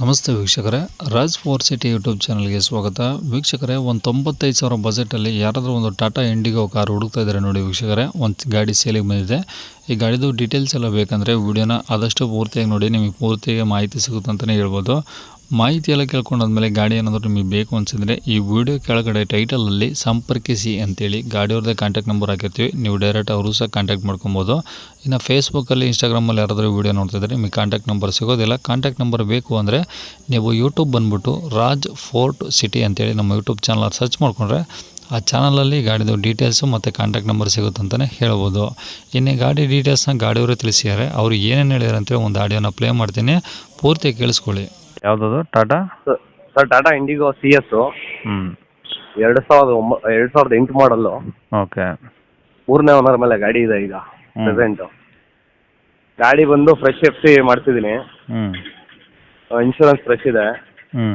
ನಮಸ್ತೆ ವೀಕ್ಷಕರೇ, Raj four city YouTube ಚಾನಲ್ಗೆ ಸ್ವಾಗತ. ವೀಕ್ಷಕರೇ, ಒಂದು ತೊಂಬತ್ತೈದು ಸಾವಿರ ಬಜೆಟಲ್ಲಿ ಯಾರಾದರೂ ಒಂದು ಟಾಟಾ ಇಂಡಿಗೋ ಕಾರ್ ಹುಡುಕ್ತಾ ಇದ್ದಾರೆ ನೋಡಿ ವೀಕ್ಷಕರೇ, ಒಂದು ಗಾಡಿ ಸೇಲಿಗೆ ಬಂದಿದೆ. ಈ ಗಾಡಿದು ಡೀಟೇಲ್ಸ್ ಎಲ್ಲ ಬೇಕಂದರೆ ವಿಡಿಯೋನ ಆದಷ್ಟು ಪೂರ್ತಿಯಾಗಿ ನೋಡಿ, ನಿಮಗೆ ಪೂರ್ತಿಯಾಗಿ ಮಾಹಿತಿ ಸಿಗುತ್ತೆ ಅಂತಲೇ ಹೇಳ್ಬೋದು. ಮಾಹಿತಿ ಎಲ್ಲ ಕೇಳ್ಕೊಂಡಾದ್ಮೇಲೆ ಗಾಡಿ ಏನಾದರೂ ನಿಮಗೆ ಬೇಕು ಅನಿಸಿದ್ರೆ ಈ ವಿಡಿಯೋ ಕೆಳಗಡೆ ಟೈಟಲಲ್ಲಿ ಸಂಪರ್ಕಿಸಿ ಅಂತೇಳಿ ಗಾಡಿಯವ್ರದ್ದೇ ಕಾಂಟ್ಯಾಕ್ಟ್ ನಂಬರ್ ಹಾಕಿರ್ತೀವಿ. ನೀವು ಡೈರೆಕ್ಟ್ ಅವರು ಸಹ ಕಾಂಟ್ಯಾಕ್ಟ್ ಮಾಡ್ಕೊಬೋದು. ಇನ್ನು ಫೇಸ್ಬುಕ್ಕಲ್ಲಿ ಇನ್ಸ್ಟಾಗ್ರಾಮಲ್ಲಿ ಯಾರಾದರೂ ವೀಡಿಯೋ ನೋಡ್ತಿದ್ರೆ ನಿಮಗೆ ಕಾಂಟ್ಯಾಕ್ಟ್ ನಂಬರ್ ಸಿಗೋದಿಲ್ಲ. ಕಾಂಟ್ಯಾಕ್ಟ್ ನಂಬರ್ ಬೇಕು ಅಂದರೆ ನೀವು ಯೂಟ್ಯೂಬ್ ಬಂದುಬಿಟ್ಟು ರಾಜ್ ಫೋರ್ಟ್ ಸಿಟಿ ಅಂತೇಳಿ ನಮ್ಮ ಯೂಟ್ಯೂಬ್ ಚಾನಲ್ ಸರ್ಚ್ ಮಾಡಿಕೊಂಡ್ರೆ ಆ ಚಾನಲಲ್ಲಿ ಗಾಡಿದು ಡೀಟೇಲ್ಸು ಮತ್ತು ಕಾಂಟ್ಯಾಕ್ಟ್ ನಂಬರ್ ಸಿಗುತ್ತೆ ಅಂತಲೇ ಹೇಳ್ಬೋದು. ಇನ್ನೇ ಗಾಡಿ ಡೀಟೇಲ್ಸ್ನ ಗಾಡಿಯವರೇ ತಿಳಿಸಿದ್ದಾರೆ. ಅವರು ಏನೇನು ಹೇಳಿದಾರೆ ಅಂತೇಳಿ ಒಂದು ಆಡಿಯೋನ ಪ್ಲೇ ಮಾಡ್ತೀನಿ. ಪೂರ್ತಿ ಕೇಳಿಸ್ಕೊಳ್ಳಿ. ಯಾವುದದು? Tata? Sir Tata Indigo C S. ಹ್ಞೂ ಎರಡು ಸಾವಿರದ ಒಂಬ ಎರಡು ಸಾವಿರದ ಎಂಟು ಮಾಡಲ್ಲು. ಓಕೆ. ಮೂರನೇ ಓನರ್ ಮೇಲೆ ಗಾಡಿ ಇದೆ ಈಗ ಪ್ರೆಸೆಂಟ್ ಪ್ರೆಸೆಂಟು ಗಾಡಿ ಬಂದು ಫ್ರೆಶ್ ಎಫ್ ಸಿ ಮಾಡ್ತಿದ್ದೀನಿ ಹ್ಞೂ ಇನ್ಶೂರೆನ್ಸ್ ಫ್ರೆಶ್ ಇದೆ. ಹ್ಞೂ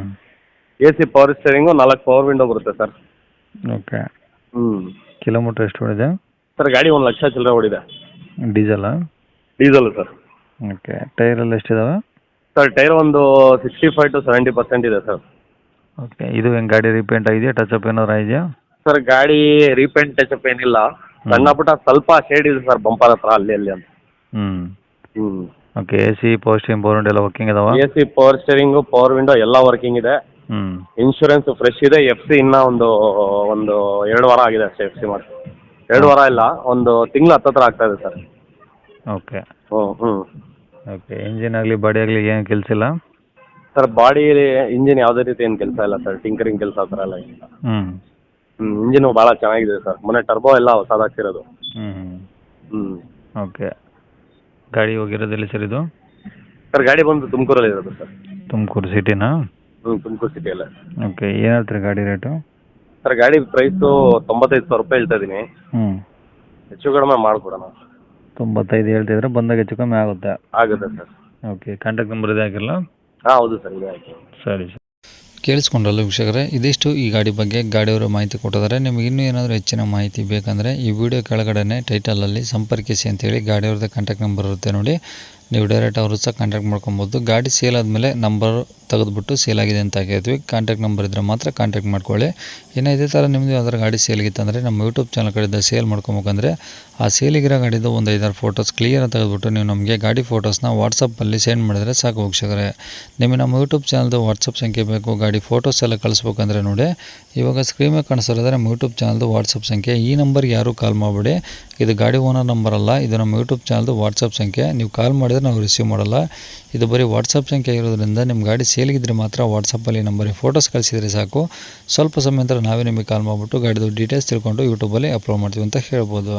ಎ ಸಿ ಪವರ್ ಸ್ಟೇರಿಂಗು ನಾಲ್ಕು ಪವರ್ ವಿಂಡೋ ಬರುತ್ತೆ ಸರ್. ಓಕೆ. ಹ್ಞೂ ಕಿಲೋಮೀಟರ್ ಎಷ್ಟು ಓಡಿದೆ? ಸರ್ ಗಾಡಿ ಒಂದು ಲಕ್ಷ ಚಿಲ್ಲರೆ ಓಡಿದೆ. Diesel diesel sir. ಓಕೆ. ಟೈರೆಲ್ಲ ಎಷ್ಟಿದಾವೆ? ಸರ್ ಟೈರ್ ಒಂದು sixty five to seventy percent ಇದೆ ಸರ್. ಓಕೆ ಇದು ಹೆಂಗೆ ಗಾಡಿ ರೀಪೇಂಟ್ ಆಗಿದೆಯಾ ಟಚ್ ಅಪ್ ಏನಾದ್ರು ಆಗಿದೆಯಾ? ಸರ್ ಗಾಡಿ ರೀಪೇಂಟ್ ಅಪ್ ಏನಿಲ್ಲ. ಸಣ್ಣ ಪುಟ್ಟ ಸ್ವಲ್ಪ ಶೇಡ್ ಇದೆ ಸರ್ ಬಂಪರ್ ಹತ್ರ ಅಲ್ಲಿ ಅಲ್ಲಿ ಅಂತ. ಹ್ಞೂ ಹ್ಞೂ okay A C power steam board ಎಲ್ಲ ವರ್ಕಿಂಗ್ ಇದಾವ? A C power steering power window ಎಲ್ಲ ವರ್ಕಿಂಗ್ ಇದೆ. ಹ್ಞೂ ಇನ್ಶೂರೆನ್ಸ್ ಫ್ರೆಶ್ ಇದೆ ಎಫ್ ಸಿ ಇನ್ನ ಒಂದು ಒಂದು ಎರಡು ವಾರ ಆಗಿದೆ ಅಷ್ಟೇ ಎಫ್ ಸಿ ಮಾಡಿ ಎರಡು ವಾರ ಇಲ್ಲ ಒಂದು ತಿಂಗಳು ಹತ್ತತ್ರ ಆಗ್ತಾ ಇದೆ ಸರ್. ಓಕೆ. ಹ್ಞೂ ಹ್ಞೂ ಓಕೆ ಇಂಜಿನ್ ಆಗಲಿ ಬಾಡಿ ಆಗಲಿ ಏನು ಕೆಲಸ ಇಲ್ಲ? ಸರ್ ಬಾಡಿ ಇಂಜಿನ್ ಯಾವುದೇ ರೀತಿ ಏನು ಕೆಲಸ ಇಲ್ಲ ಸರ್ ಟಿಂಕರಿಂಗ್ ಕೆಲಸ ಆ ಥರ ಎಲ್ಲ ಏನಿಲ್ಲ. ಹ್ಞೂ ಹ್ಞೂ ಇಂಜಿನು ಭಾಳ ಚೆನ್ನಾಗಿದೆ ಸರ್ ಮೊನ್ನೆ ಟರ್ಬೋ ಎಲ್ಲ ಹೊಸದಾಗ್ತಿರೋದು ಹ್ಞೂ ಹ್ಞೂ ಓಕೆ. ಗಾಡಿ ಹೋಗಿರೋದೆಲ್ಲಿ ಸರ್ ಇದು? ಸರ್ ಗಾಡಿ ಬಂದು ತುಮಕೂರಲ್ಲಿ ಇರೋದು ಸರ್ ತುಮಕೂರು ಸಿಟಿನಾ? ಹ್ಞೂ ತುಮಕೂರು ಸಿಟಿಯಲ್ಲೇ ಓಕೆ ಏನು ಹೇಳ್ತೀರಿ ಗಾಡಿ ರೇಟು? ಸರ್ ಗಾಡಿ ಪ್ರೈಸು ತೊಂಬತ್ತೈದು ಸಾವಿರ ರೂಪಾಯಿ ಹೇಳ್ತಾ ಇದ್ದೀನಿ. ಹ್ಞೂ ಹೆಚ್ಚು ಕಡಿಮೆ ಮಾಡಿಕೊಡೋಣ. ತೊಂಬತ್ತೈದು ಹೇಳ್ತಿದ್ರೆ ಬಂದಾಗ ಹೆಚ್ಚು ಕಮ್ಮಿ ಆಗುತ್ತೆ. ಆಗುತ್ತೆ ಸರ್. ಓಕೆ ಕಾಂಟ್ಯಾಕ್ಟ್ ನಂಬರ್ ಇದೆ ಹಾಕಿರಲ್ಲ? ಹಾಂ ಹೌದು ಸರ್ ಇದೆ ಆಯ್ತು ಸರಿ ಸರ್. ಕೇಳಿಸ್ಕೊಂಡಲ್ಲ ವೀಕ್ಷಕರೇ ಇದಿಷ್ಟು ಈ ಗಾಡಿ ಬಗ್ಗೆ ಗಾಡಿಯವರು ಮಾಹಿತಿ ಕೊಟ್ಟಿದ್ದಾರೆ. ನಿಮಗೆ ಇನ್ನೂ ಏನಾದರೂ ಹೆಚ್ಚಿನ ಮಾಹಿತಿ ಬೇಕಂದರೆ ಈ ವಿಡಿಯೋ ಕೆಳಗಡೆ ಟೈಟಲಲ್ಲಿ ಸಂಪರ್ಕಿಸಿ ಅಂತೇಳಿ ಗಾಡಿಯವ್ರದ್ದು ಕಾಂಟ್ಯಾಕ್ಟ್ ನಂಬರ್ ಇರುತ್ತೆ ನೋಡಿ. ನೀವು ಡೈರೆಕ್ಟ್ ಅವರು ಸಹ ಕಾಂಟ್ಯಾಕ್ಟ್ ಮಾಡ್ಕೊಬೋದು. ಗಾಡಿ ಸೇಲ್ ಆದಮೇಲೆ ನಂಬರ್ ತೆಗೆದುಬಿಟ್ಟು ಸೇಲ್ ಆಗಿದೆ ಅಂತ ಹಾಕಿದ್ವಿ ಕಾಂಟ್ಯಾಕ್ಟ್ ನಂಬರ್ ಇದ್ದರೆ ಮಾತ್ರ ಕಾಂಟ್ಯಾಕ್ಟ್ ಮಾಡ್ಕೊಳ್ಳಿ. ಇನ್ನು ಇದೇ ಥರ ನಿಮ್ಮದು ಯಾವ್ದಾರು ಗಾಡಿ ಸೇಲ್ಗಿತ್ತಂದರೆ ನಮ್ಮ ಯೂಟ್ಯೂಬ್ ಚಾನಲ್ ಕಡೆಯಿಂದ ಸೇಲ್ ಮಾಡ್ಕೊಬೇಕಂದ್ರೆ ಆ ಸೇಲಿಗಿರೋ ಗಾಡಿದು ಒಂದು ಐದಾರು ಫೋಟೋಸ್ ಕ್ಲಿಯರ್ ತೆಗೆದುಬಿಟ್ಟು ನೀವು ನಮಗೆ ಗಾಡಿ ಫೋಟೋಸ್ನ ವಾಟ್ಸಪ್ಪಲ್ಲಿ ಸೆಂಡ್ ಮಾಡಿದರೆ ಸಾಕು ವೀಕ್ಷಕರೇ. ನಿಮಗೆ ನಮ್ಮ ಯೂಟ್ಯೂಬ್ ಚಾನಲ್ದು ವಾಟ್ಸಪ್ ಸಂಖ್ಯೆ ಬೇಕು, ಗಾಡಿ ಫೋಟೋಸ್ ಎಲ್ಲ ಕಳಿಸ್ಬೇಕಂದ್ರೆ ನೋಡಿ. ಇವಾಗ ಸ್ಕ್ರೀನ್ ಮೇಲೆ ನಮ್ಮ ಯೂಟ್ಯೂಬ್ ಚಾನಲ್ದು ವಾಟ್ಸಪ್ ಸಂಖ್ಯೆ. ಈ ನಂಬರ್ಗೆ ಯಾರೂ ಕಾಲ್ ಮಾಡಬೇಡಿ. ಇದು ಗಾಡಿ ಓನರ್ ನಂಬರ್ ಅಲ್ಲ, ಇದು ನಮ್ಮ ಯೂಟ್ಯೂಬ್ ಚಾನಲ್ದು ವಾಟ್ಸಪ್ ಸಂಖ್ಯೆ. ನೀವು ಕಾಲ್ ಮಾಡಿದರೆ ನಾವು ರಿಸೀವ್ ಮಾಡಲ್ಲ. ಇದು ಬರೀ ವಾಟ್ಸಪ್ ಸಂಖ್ಯೆ ಇರೋದ್ರಿಂದ ನಿಮ್ಮ ಗಾಡಿ ಸೇಲ್ಗಿದ್ರೆ ಮಾತ್ರ ವಾಟ್ಸಪ್ಪಲ್ಲಿ ನಂಬರಿಗೆ ಫೋಟೋಸ್ ಕಳಿಸಿದರೆ ಸಾಕು. ಸ್ವಲ್ಪ ಸಮಯ ನಂತರ ನಾವೇ ನಿಮಗೆ ಕಾಲ್ ಮಾಡಿಬಿಟ್ಟು ಗಾಡಿದು ಡೀಟೇಲ್ಸ್ ತಿಳ್ಕೊಂಡು ಯೂಟ್ಯೂಬಲ್ಲಿ ಅಪ್ಲೋಡ್ ಮಾಡ್ತೀವಿ ಅಂತ ಹೇಳ್ಬೋದು.